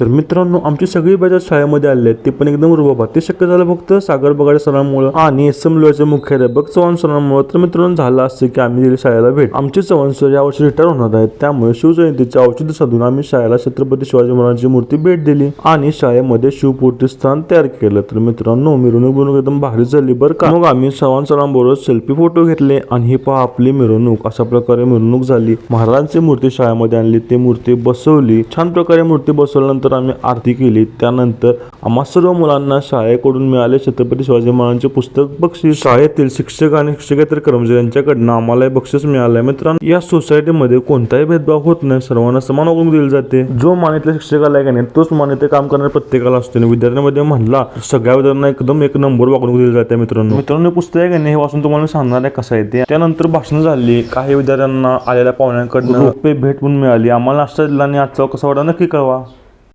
तर मित्रांनो आमची सगळी बजाज शाळेमध्ये आले आहेत. ते पण एकदम रुबाबा. ते शक्य झालं फक्त सागर बगाडे सरांमुळे आणि एस एम लोचे मुख्याध्यापक चव्हाण सरांमुळे. तर मित्रांनो झालं असं की आम्ही दिली शाळेला भेट. आमचे चव्हाण सर यावर्षी रिटायर होणार आहेत. त्यामुळे शिवजयंतीच्या औषध साधून आम्ही शाळेला छत्रपती शिवाजी महाराजांची मूर्ती भेट दिली आणि शाळेमध्ये शिवपूर्ती स्थान तयार केलं. तर मित्रांनो मिरवणूक बनवून एकदम भारी झाली बरं का? मग आम्ही चव्हाण सरांबरोबर सेल्फी फोटो घेतले आणि ही पहा आपली मिरवणूक. अशा प्रकारे मिरवणूक झाली. महाराजांची मूर्ती शाळेमध्ये आणली. ती मूर्ती बसवली. छान प्रकारे मूर्ती बसवल्यानंतर आम्ही आरती केली. त्यानंतर आम्हा सर्व मुलांना शाळेकडून मिळाले छत्रपती शिवाजी महाराजांचे पुस्तक बक्षीस. शाळेतील शिक्षक आणि शिक्षकेतर कर्मचारी यांच्याकडनं आम्हाला हे बक्षीस मिळालंय. मित्रांनो या सोसायटीमध्ये कोणताही भेदभाव होत नाही. सर्वांना समान वागणूक दिली जाते. जो मानितल्या शिक्षकाला आहे का नाही तोच मानित काम करणाऱ्या प्रत्येकाला असते. आणि विद्यार्थ्यांमध्ये म्हणला सगळ्या विद्यार्थ्यांना एकदम एक नंबर वागणूक दिली जाते मित्रांनो. मित्रांनो हे पुस्तक आहे का नाही हे वाचून तुम्हाला सांगणार आहे कसं आहे ते. त्यानंतर भाषण झाली. काही विद्यार्थ्यांना आलेल्या पाहुण्यांकडनं रुपये भेट म्हणून मिळाली. आम्हाला नाश्ता दिला आणि आजचा कसा वाटा नक्की कळवा.